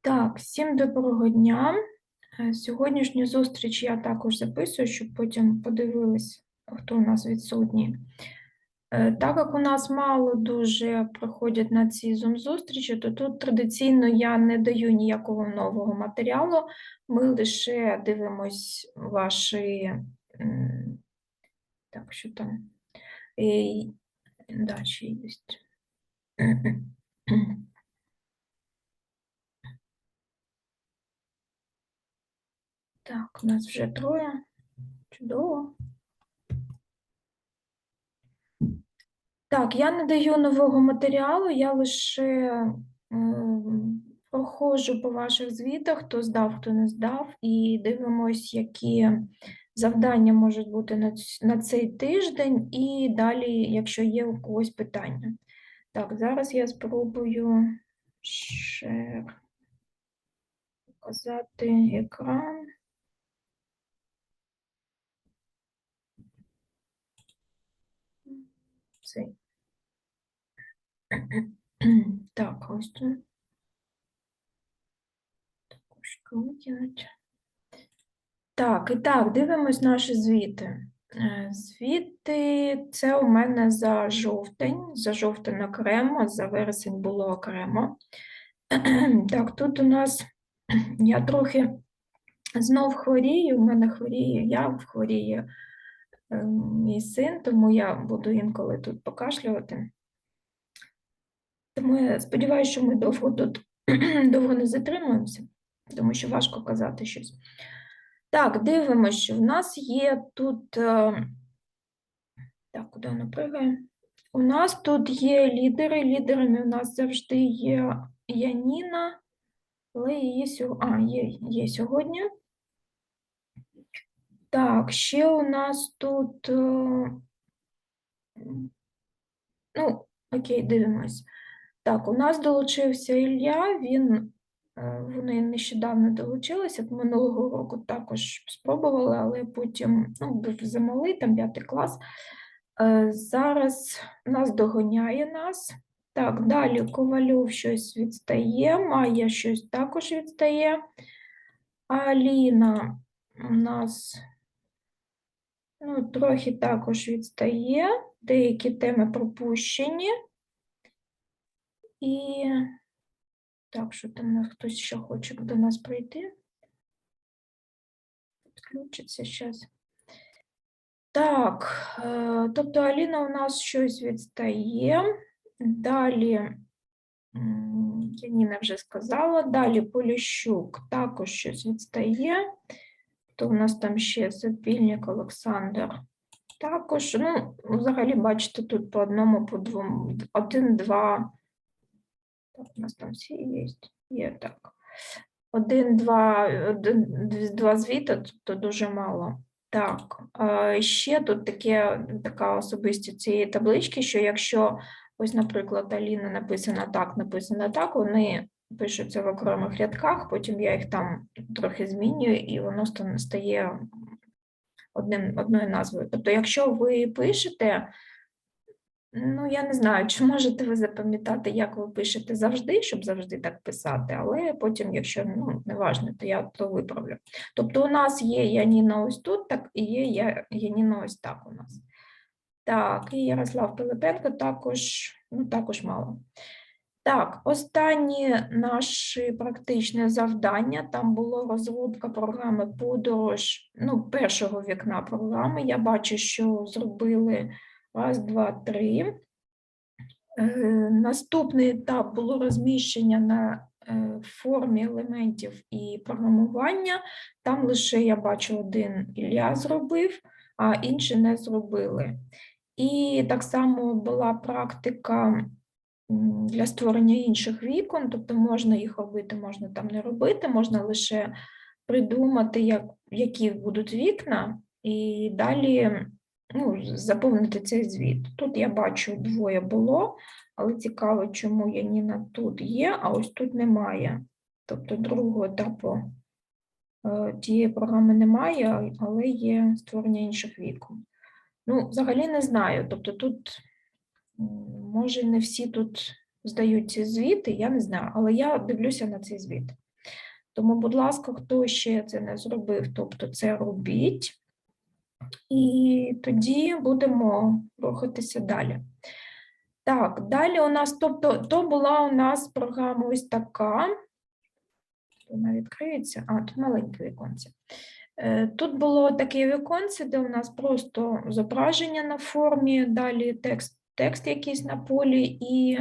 Так, всім доброго дня. Е, Сьогоднішню зустріч я також записую, щоб потім подивились, хто у нас відсутній. Е, Так як у нас мало дуже приходять на ці Zoom-зустрічі, то тут традиційно я не даю ніякого нового матеріалу. Ми лише дивимось ваші. Так, що там? Е, Да, ще. Так, у нас вже троє. Чудово. Так, я не даю нового матеріалу, я лише ем, проходжу по ваших звітах, хто здав, хто не здав, і дивимось, які завдання можуть бути на, на цей тиждень, і далі, якщо є у когось питання. Так, зараз я спробую ще показати екран. Цей. Так, ось тут. Також виділити. Так, і так, дивимось наші звіти. Е, Звіти це у мене за жовтень, за жовтень окремо, за вересень було окремо. Так, тут у нас я трохи знов хворію, у мене хворіє, я хворіє е, мій син, тому я буду інколи тут покашлювати. Тому я сподіваюся, що ми довго довго не затримуємося, тому що важко казати щось. Так, дивимося, що в нас є тут. е, Так, куди вона пригає? У нас тут є лідери. Лідерами у нас завжди є Яніна, але її сьогодні. А, є, є сьогодні. Так, ще у нас тут. е, Ну, окей, дивимось. Так, у нас долучився Ілля, він, вони нещодавно долучилися, минулого року також спробували, але потім ну, був замалий, там п'ятий клас. Е, Зараз нас доганяє нас. Так, далі Ковальов щось відстає, Майя щось також відстає. Аліна у нас ну, трохи також відстає, деякі теми пропущені. І так, що там у нас хтось ще хоче до нас прийти. Підключиться зараз. Так, е, тобто Аліна у нас щось відстає. Далі, Яніна вже сказала, далі Поліщук також щось відстає. То у нас там ще Сапільник Олександр. Також, ну, взагалі, бачите, тут по одному, по двом, один, два. Так, у нас там всі є. Є так. Один, два, звіти, тобто дуже мало. Так, ще тут таке, така особистість цієї таблички, що якщо ось, наприклад, Аліна написана так, написана так, вони пишуться в окремих рядках, потім я їх там трохи змінюю, і воно стає одним, одною назвою. Тобто, якщо ви пишете, ну я не знаю, чи можете ви запам'ятати, як ви пишете завжди, щоб завжди так писати, але потім, якщо ну, не важно, то я то виправлю. Тобто, у нас є Яніна ось тут, так і є Яніна ось так у нас. Так, і Ярослав Пилипенко також, ну також мало. Так, останнє наше практичне завдання. Там було розробка програми подорож, ну, першого вікна програми. Я бачу, що зробили раз, два, три. Е, Наступний етап було розміщення на е, формі елементів і програмування. Там лише я бачу один Ілля зробив, а інші не зробили. І так само була практика для створення інших вікон, тобто можна їх робити, можна там не робити, можна лише придумати, як, які будуть вікна, і далі ну, заповнити цей звіт. Тут я бачу двоє було, але цікаво, чому Яніна тут є, а ось тут немає. Тобто другого етапу е, тієї програми немає, але є створення інших вікон. Ну, взагалі не знаю. Тобто тут може не всі тут здають ці звіти, я не знаю, але я дивлюся на цей звіт. Тому, будь ласка, хто ще це не зробив, тобто це робіть, і тоді будемо рухатися далі. Так, далі у нас, тобто, то була у нас програма ось така. Вона відкриється, а тут маленьке віконце. Е, Тут було таке віконце, де у нас просто зображення на формі, далі текст, текст якийсь на полі і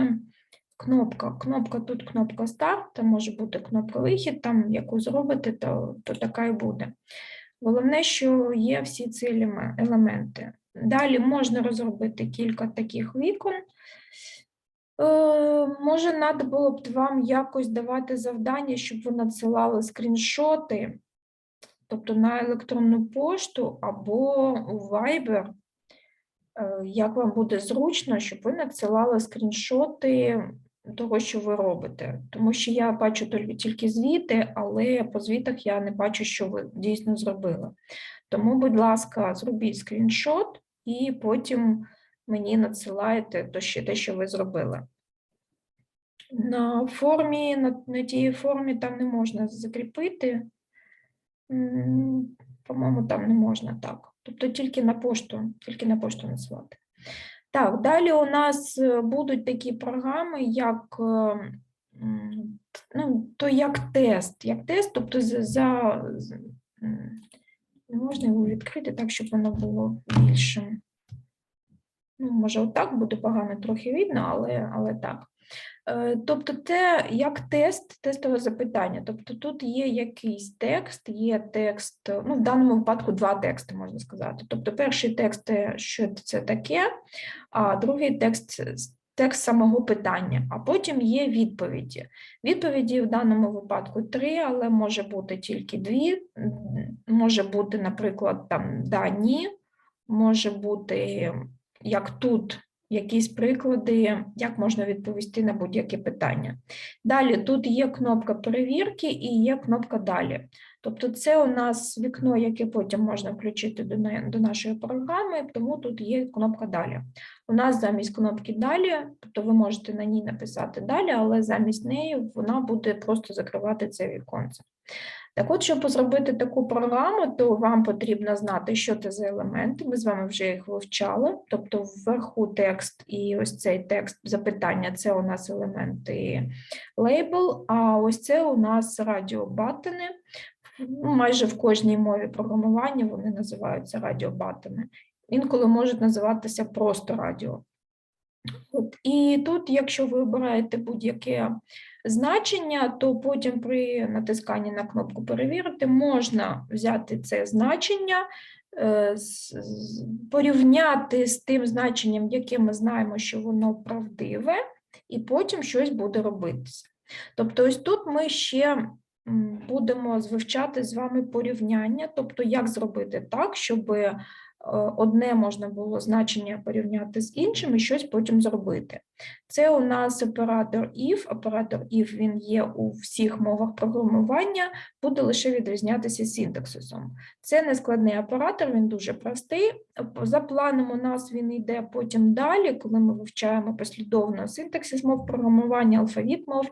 кнопка. Кнопка тут кнопка старт, може бути кнопка вихід, там яку зробите, то, то така і буде. Головне, що є всі ці елементи. Далі можна розробити кілька таких вікон. Е, Може, треба було б вам якось давати завдання, щоб ви надсилали скріншоти, тобто на електронну пошту або у Viber, е, як вам буде зручно, щоб ви надсилали скріншоти того, що ви робите. Тому що я бачу тільки- звіти, але по звітах я не бачу, що ви дійсно зробили. Тому, будь ласка, зробіть скріншот і потім мені надсилаєте те, що ви зробили. На формі, на, на тій формі там не можна закріпити. По-моєму, там не можна так. Тобто тільки на пошту, тільки на пошту надсилати. Так, далі у нас е, будуть такі програми, як е, ну, то як тест, як тест, тобто за, не можна його відкрити так, щоб воно було більшим. Ну, може, отак буде погано трохи видно, але, але так. Е, Тобто, це як тест, тестове запитання. Тобто тут є якийсь текст, є текст, ну, в даному випадку два тексти, можна сказати. Тобто, перший текст, е, що це таке, а другий текст текст самого питання, а потім є відповіді. Відповіді в даному випадку три, але може бути тільки дві. Може бути, наприклад, там да, ні, може бути, як тут, якісь приклади, як можна відповісти на будь-яке питання. Далі тут є кнопка перевірки і є кнопка далі. Тобто це у нас вікно, яке потім можна включити до, до нашої програми, тому тут є кнопка далі. У нас замість кнопки далі, тобто ви можете на ній написати далі, але замість неї вона буде просто закривати це віконце. Так от, щоб зробити таку програму, то вам потрібно знати, що це за елементи. Ми з вами вже їх вивчали. Тобто, вверху текст і ось цей текст запитання це у нас елементи лейбл, а ось це у нас радіобаттени. Ну, Майже в кожній мові програмування вони називаються радіобаттени. Інколи можуть називатися просто радіо. От, і тут, якщо ви обираєте будь-яке значення, то потім при натисканні на кнопку перевірити можна взяти це значення, е, порівняти з тим значенням, яке ми знаємо, що воно правдиве, і потім щось буде робитися. Тобто, ось тут ми ще будемо вивчати з вами порівняння, тобто як зробити так, щоб одне можна було значення порівняти з іншим і щось потім зробити. Це у нас оператор if. Оператор if він є у всіх мовах програмування, буде лише відрізнятися синтаксисом. Це нескладний оператор, він дуже простий. За планом у нас він йде потім далі, коли ми вивчаємо послідовно синтаксис мов програмування, алфавіт мов, е,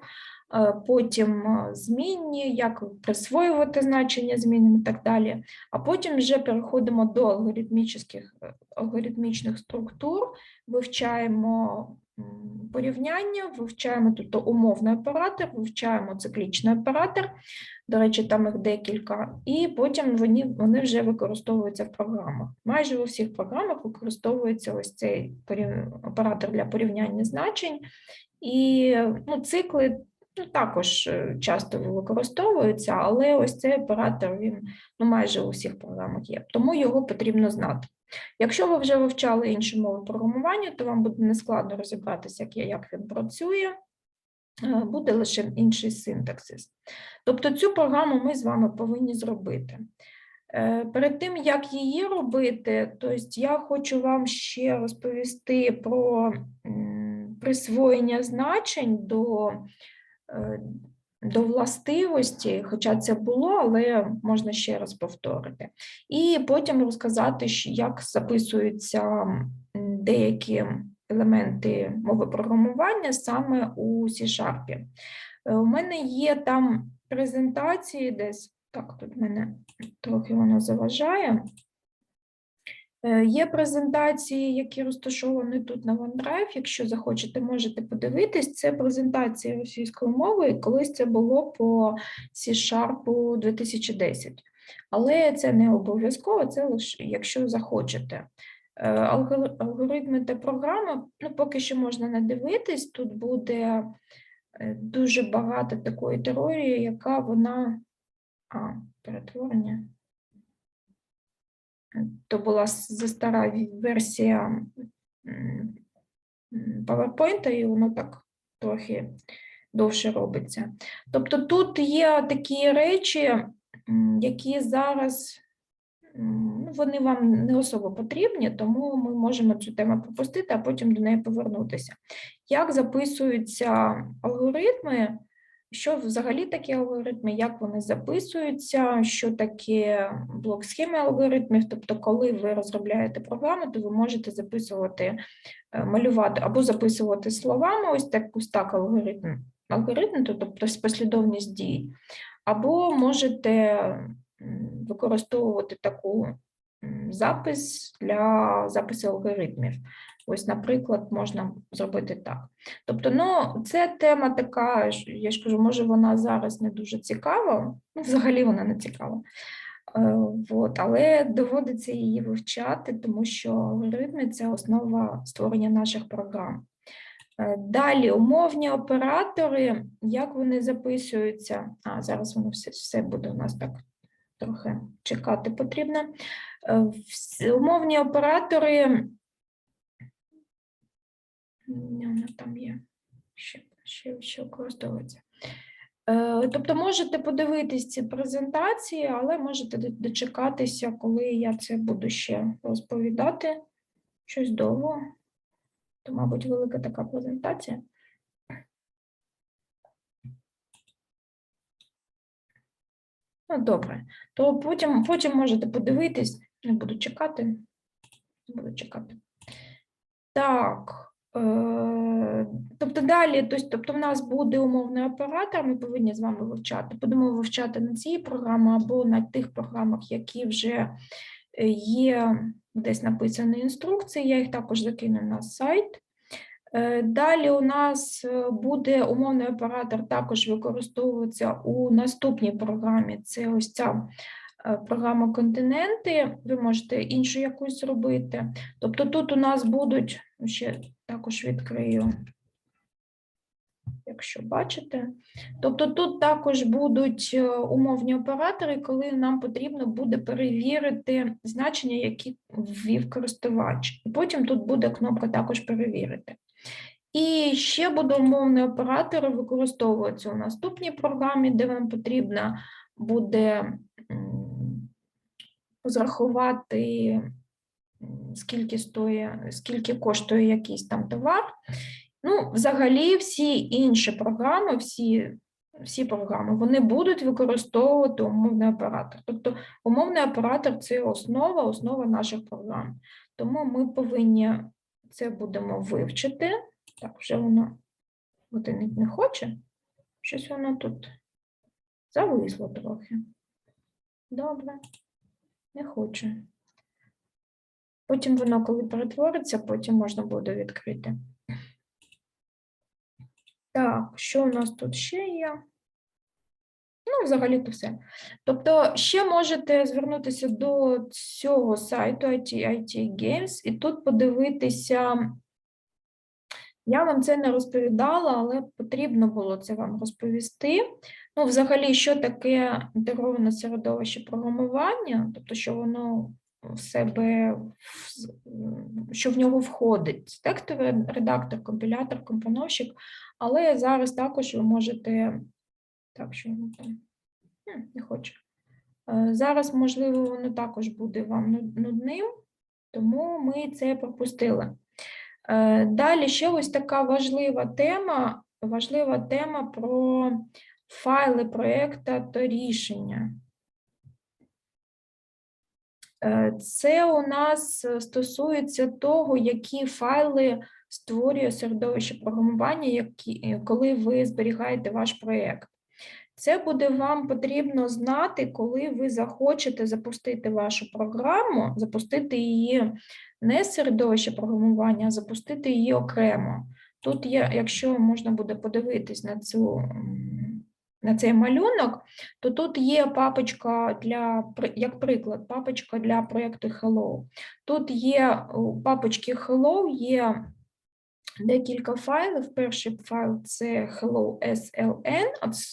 потім е, змінні, як присвоювати значення змінним і так далі. А потім вже переходимо до алгоритмічних, е, алгоритмічних структур, вивчаємо порівняння, вивчаємо тут умовний оператор, вивчаємо циклічний оператор, до речі, там їх декілька, і потім вони, вони вже використовуються в програмах. Майже у всіх програмах використовується ось цей оператор для порівняння значень, і ну, цикли також е, часто використовуються, але ось цей оператор він ну, майже у всіх програмах є, тому його потрібно знати. Якщо ви вже вивчали інші мови програмування, то вам буде нескладно розібратися, як, він працює, е, буде лише інший синтаксис. Тобто цю програму ми з вами повинні зробити. Е, Перед тим, як її робити, тобто я хочу вам ще розповісти про присвоєння значень до, до властивості, хоча це було, але можна ще раз повторити. І потім розказати, як записуються деякі елементи мови програмування саме у C-Sharp. Е, У мене є там презентації десь, так, тут мене трохи воно заважає. Е, Є презентації, які розташовані тут на OneDrive. Якщо захочете, можете подивитись. Це презентація російською мовою, колись це було по C-Sharp 2010. Але це не обов'язково, це лише якщо захочете. Е, Алгоритми та програми, ну, поки що можна не дивитись, тут буде е, дуже багато такої теорії, яка вона. А, перетворення. То була застара версія PowerPoint, і воно так трохи довше робиться. Тобто тут є такі речі, які зараз ну, вони вам не особо потрібні, тому ми можемо цю тему пропустити, а потім до неї повернутися. Як записуються алгоритми? Що взагалі такі алгоритми, як вони записуються, що таке блок схеми алгоритмів? Тобто, коли ви розробляєте програму, то ви можете записувати, е, малювати або записувати словами ось так ось так алгоритм, алгоритм, тобто послідовність дій, або можете використовувати таку запис для запису алгоритмів. Ось, наприклад, можна зробити так. Тобто, ну, це тема така, я ж кажу, може, вона зараз не дуже цікава, ну, взагалі вона не цікава. Е, от, але доводиться її вивчати, тому що алгоритми це основа створення наших програм. Е, Далі умовні оператори, як вони записуються? А, зараз воно все, все буде у нас так трохи чекати потрібно. Е, Умовні оператори. Там є. Ще, ще, ще використовується. Е, Тобто можете подивитись ці презентації, але можете дочекатися, коли я це буду ще розповідати. Щось довго. То, мабуть, велика така презентація. Ну, добре. То потім, потім можете подивитись, не буду чекати. Буду чекати. Так. Е, тобто далі, тобто в нас буде умовний оператор, ми повинні з вами вивчати. Будемо вивчати на цій програмі або на тих програмах, які вже е, є десь написані інструкції, я їх також закину на сайт. Е, Далі у нас е, буде умовний оператор також використовуватися у наступній програмі. Це ось ця е, програма континенти. Ви можете іншу якусь зробити. Тобто тут у нас будуть ну, ще також відкрию, якщо бачите. Тобто тут також будуть умовні оператори, коли нам потрібно буде перевірити значення, які ввів користувач. І потім тут буде кнопка також перевірити. І ще буде умовний оператор використовуватися у наступній програмі, де вам потрібно буде м, розрахувати, скільки стоїть, скільки коштує якийсь там товар. Ну, взагалі, всі інші програми, всі, всі програми, вони будуть використовувати умовний оператор. Тобто умовний оператор це основа, основа наших програм. Тому ми повинні це будемо вивчити. Так, вже воно годинник не хоче. Щось воно тут зависло трохи. Добре, не хоче. Потім воно, коли перетвориться, потім можна буде відкрити. Так, що у нас тут ще є? Ну, взагалі то все. Тобто, ще можете звернутися до цього сайту IT, IT Games і тут подивитися. Я вам це не розповідала, але потрібно було це вам розповісти. Ну, взагалі, що таке інтегроване середовище програмування, тобто, що воно в себе, що в нього входить текстовий редактор, компілятор, компоновщик, але зараз також ви можете. Так, що воно там не хочу. Е, Зараз, можливо, воно також буде вам нудним, тому ми це пропустили. Е, Далі ще ось така важлива тема, важлива тема про файли проєкта та рішення. Е, Це у нас стосується того, які файли створює середовище програмування, які, коли ви зберігаєте ваш проєкт. Це буде вам потрібно знати, коли ви захочете запустити вашу програму, запустити її не з середовища програмування, а запустити її окремо. Тут є, якщо можна буде подивитись на цю. На цей малюнок, то тут є папочка для, як приклад, папочка для проєкту Hello. Тут є у папочки Hello є декілька файлів. Перший файл це Hello SLN,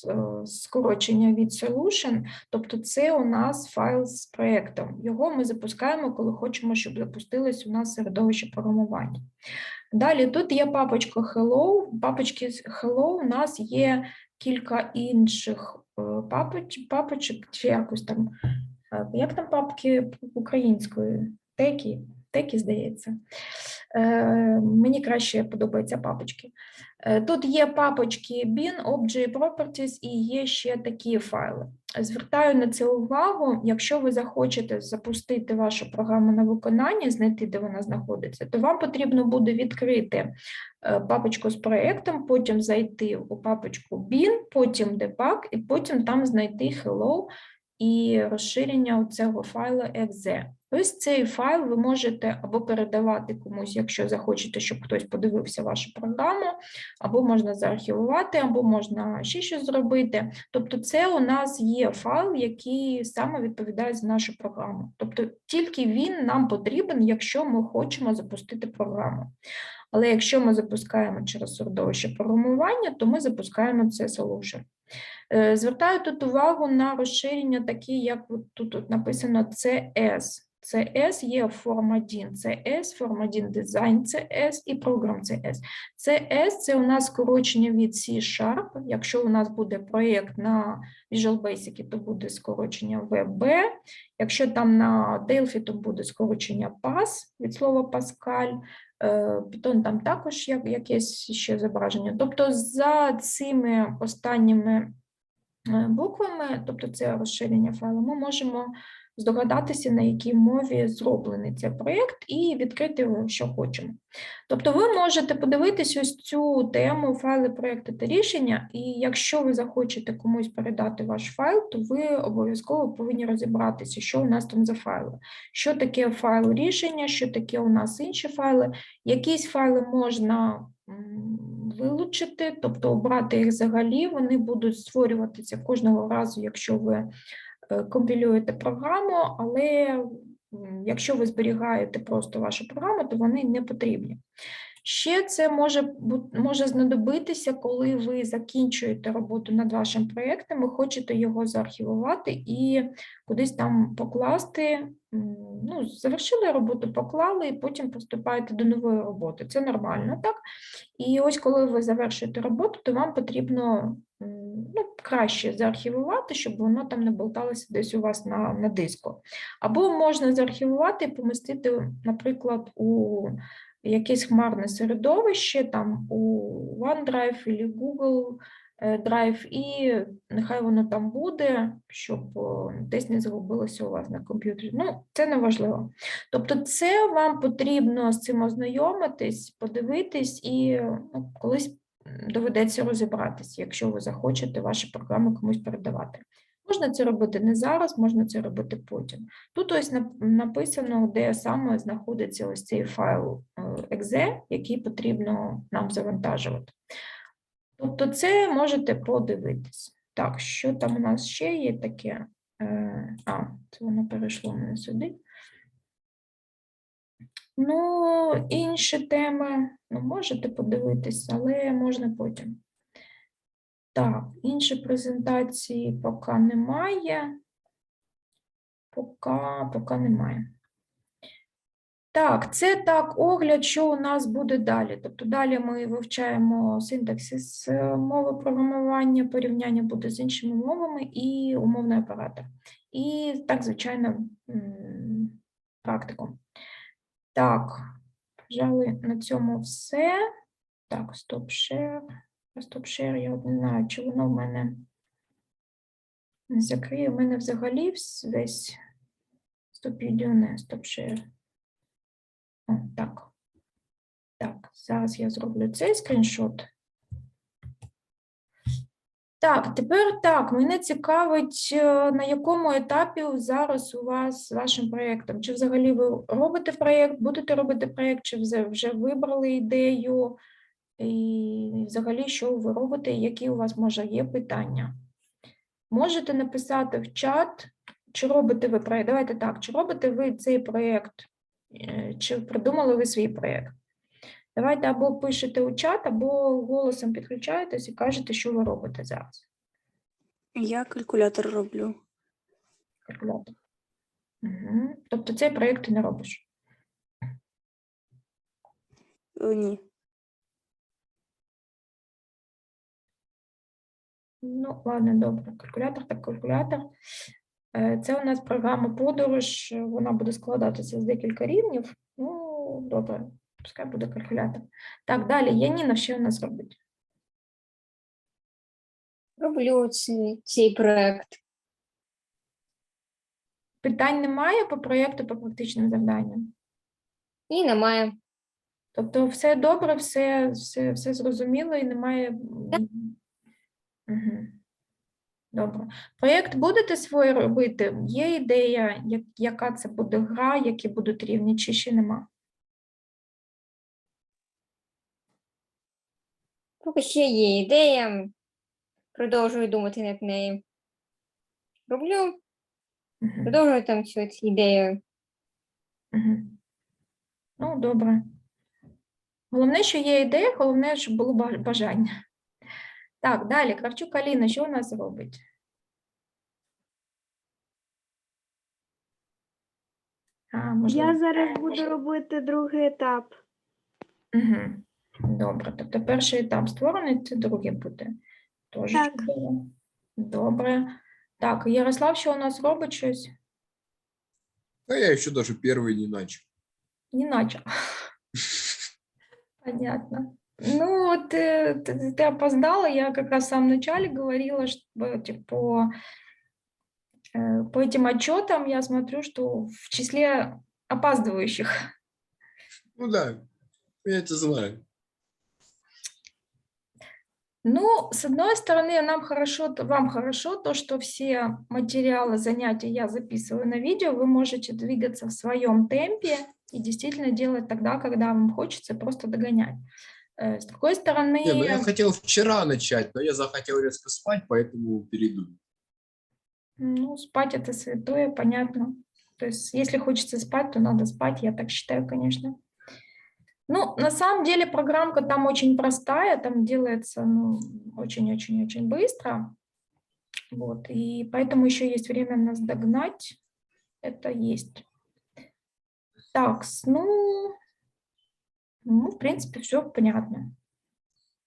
е, скорочення від Solution, тобто це у нас файл з проєктом. Його ми запускаємо, коли хочемо, щоб запустилось у нас середовище програмування. Далі тут є папочка Hello. В папочці Hello у нас є кілька інших е, папоч, папочок, чи якось там, е, як там папки українською? Текі, текі, здається. Е, Мені краще подобаються папочки. Е, Тут є папочки bin, obj properties і є ще такі файли. Звертаю на це увагу, якщо ви захочете запустити вашу програму на виконання, знайти, де вона знаходиться, то вам потрібно буде відкрити е, папочку з проєктом, потім зайти у папочку bin, потім debug, і потім там знайти hello і розширення цього файлу exe. Ось цей файл ви можете або передавати комусь, якщо захочете, щоб хтось подивився вашу програму, або можна заархівувати, або можна ще щось зробити. Тобто, це у нас є файл, який саме відповідає за нашу програму. Тобто, тільки він нам потрібен, якщо ми хочемо запустити програму. Але якщо ми запускаємо через середовище програмування, то ми запускаємо це solution. Е, Звертаю тут увагу на розширення, такі, як тут от написано CS. CS є форм 1, CS, форм 1 дизайн CS і програм CS. CS – це у нас скорочення від C-Sharp. Якщо у нас буде проєкт на Visual Basic, то буде скорочення VB. Якщо там на Delphi, то буде скорочення PAS від слова Pascal. Е, Python там також як, якесь ще зображення. Тобто за цими останніми е, буквами, тобто це розширення файлу, ми можемо здогадатися, на якій мові зроблений цей проєкт, і відкрити його, що хочемо. Тобто ви можете подивитись ось цю тему файли, проєкти та рішення, і якщо ви захочете комусь передати ваш файл, то ви обов'язково повинні розібратися, що у нас там за файли, що таке файл рішення, що таке у нас інші файли. Якісь файли можна вилучити, тобто обрати їх взагалі, вони будуть створюватися кожного разу, якщо ви компілюєте програму, але якщо ви зберігаєте просто вашу програму, то вони не потрібні. Ще це може, може знадобитися, коли ви закінчуєте роботу над вашим проєктом, ви хочете його заархівувати і кудись там покласти. Ну, завершили роботу, поклали, і потім приступаєте до нової роботи. Це нормально, так? І ось коли ви завершуєте роботу, то вам потрібно ну, краще заархівувати, щоб воно там не болталося десь у вас на, на диску. Або можна заархівувати і помістити, наприклад, у якесь хмарне середовище, там у OneDrive або Google е, Drive, і нехай воно там буде, щоб десь не загубилося у вас на комп'ютері. Ну, це не важливо. Тобто, це вам потрібно з цим ознайомитись, подивитись, і ну, колись доведеться розібратися, якщо ви захочете ваші програми комусь передавати. Можна це робити не зараз, можна це робити потім. Тут ось написано, де саме знаходиться ось цей файл е, exe, який потрібно нам завантажувати. Тобто це можете подивитись. Так, що там у нас ще є таке? Е, А, це воно перейшло мене сюди. Ну, інші теми, ну, можете подивитись, але можна потім. Так, інші презентації поки немає. Поки, поки немає. Так, це так огляд, що у нас буде далі. Тобто далі ми вивчаємо синтаксис е, мови програмування, порівняння буде з іншими мовами і умовний оператор. І так, звичайно, практику. Так, пожалуй, на цьому все. Так, стоп-шер. Стоп-шер, я не знаю, чи воно в мене не закриє. У мене взагалі весь стоп відео не стоп-шер. Так. Так, зараз я зроблю цей скріншот. Так, тепер так, мене цікавить, е, на якому етапі зараз у вас з вашим проєктом? Чи взагалі ви робите проєкт, будете робити проєкт, чи вже, вибрали ідею? І взагалі, що ви робите, які у вас може є питання? Можете написати в чат, чи робите ви проєкт? Давайте так, чи робите ви цей проєкт, е, чи придумали ви свій проєкт? Давайте або пишете у чат, або голосом підключаєтесь і кажете, що ви робите зараз. Я калькулятор роблю. Калькулятор. Угу. Тобто цей проєкт ти не робиш. Е, Ні. Ну, ладно, добре. Калькулятор так калькулятор. Е, Це у нас програма подорож. Вона буде складатися з декілька рівнів. Ну, добре, пускай буде калькулятор. Так, далі. Яніна що у нас робить? Роблю цей, цей проект. Питань немає по проєкту, по практичним завданням. І немає. Тобто все добре, все, все, все зрозуміло і немає. Угу. Добре. Проєкт будете свій робити? Є ідея, як, яка це буде гра, які будуть рівні, чи ще нема? Поки ще є ідея. Продовжую думати над нею. Роблю, продовжую там цю ідею. Ну, добре. Головне, що є ідея, головне, щоб було ба- бажання. Так, далі. Кравчук Аліна, що у нас робить? А, можливо. Я зараз буду робити другий етап. Угу. Добре. Тобто перший етап створений, це другий буде. Тож Так. чудово. Добре. Так, Ярослав, що у нас робить щось? А я еще даже первый не начал. Не начал. Понятно. Ну, вот э, ты, ты опоздала, я как раз в самом начале говорила, что типа, э, по этим отчетам я смотрю, что в числе опаздывающих. Ну да, я это знаю. Ну, с одной стороны, нам хорошо, вам хорошо то, что все материалы занятий я записываю на видео, вы можете двигаться в своем темпе и действительно делать тогда, когда вам хочется, просто догонять. Э, С другой стороны, Не, ну я хотел вчера начать, но я захотел резко спать, поэтому перейду. ну, спать это святое, понятно. То есть, если хочется спать, то надо спать, я так считаю, конечно. Ну, на самом деле программка там очень простая, там делается ну, очень-очень-очень быстро. Вот, и поэтому еще есть время нас догнать. Это есть. Так, ну, ну, в принципе, все понятно.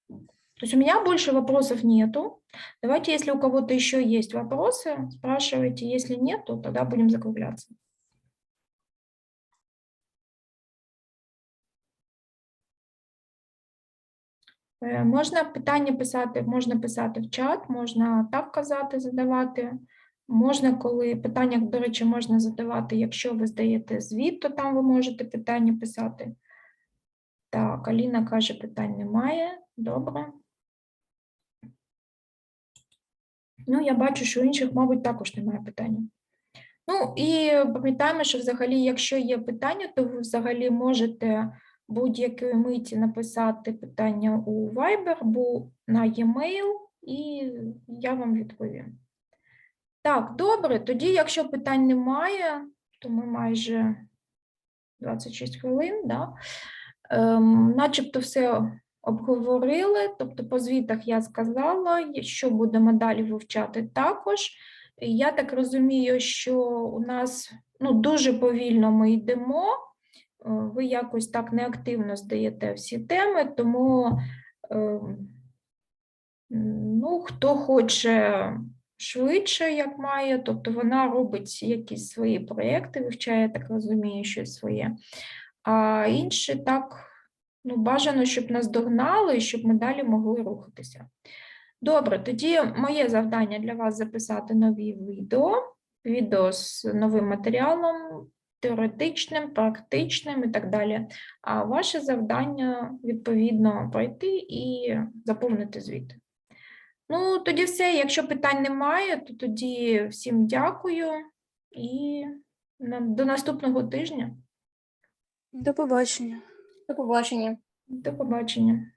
То есть у меня больше вопросов нету. Давайте, если у кого-то еще есть вопросы, спрашивайте. Если нет, то тогда будем закругляться. Можна питання писати, можна писати в чат, можна так казати, задавати. Можна, коли питання, до речі, можна задавати, якщо ви здаєте звіт, то там ви можете питання писати. Так, Аліна каже, питань немає. Добре. Ну, я бачу, що інших, мабуть, також немає питання. Ну і пам'ятаємо, що взагалі, якщо є питання, то ви взагалі можете будь-якої миті написати питання у Viber або на e-mail, і я вам відповім. Так, добре, тоді, якщо питань немає, то ми майже 26 хвилин, да? ем, начебто все обговорили, тобто по звітах я сказала, що будемо далі вивчати також. Я так розумію, що у нас ну, дуже повільно ми йдемо, ви якось так неактивно здаєте всі теми, тому ем, ну, хто хоче швидше, як має, тобто вона робить якісь свої проєкти, вивчає, так розумію, щось своє. А інші так, ну, бажано, щоб нас догнали, і щоб ми далі могли рухатися. Добре, тоді моє завдання для вас записати нові відео, відео з новим матеріалом. Теоретичним, практичним і так далі. А ваше завдання відповідно пройти і заповнити звіт. Ну, тоді все. Якщо питань немає, то тоді всім дякую і до наступного тижня. До побачення. До побачення. До побачення.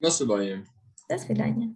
До свидания. До свидання.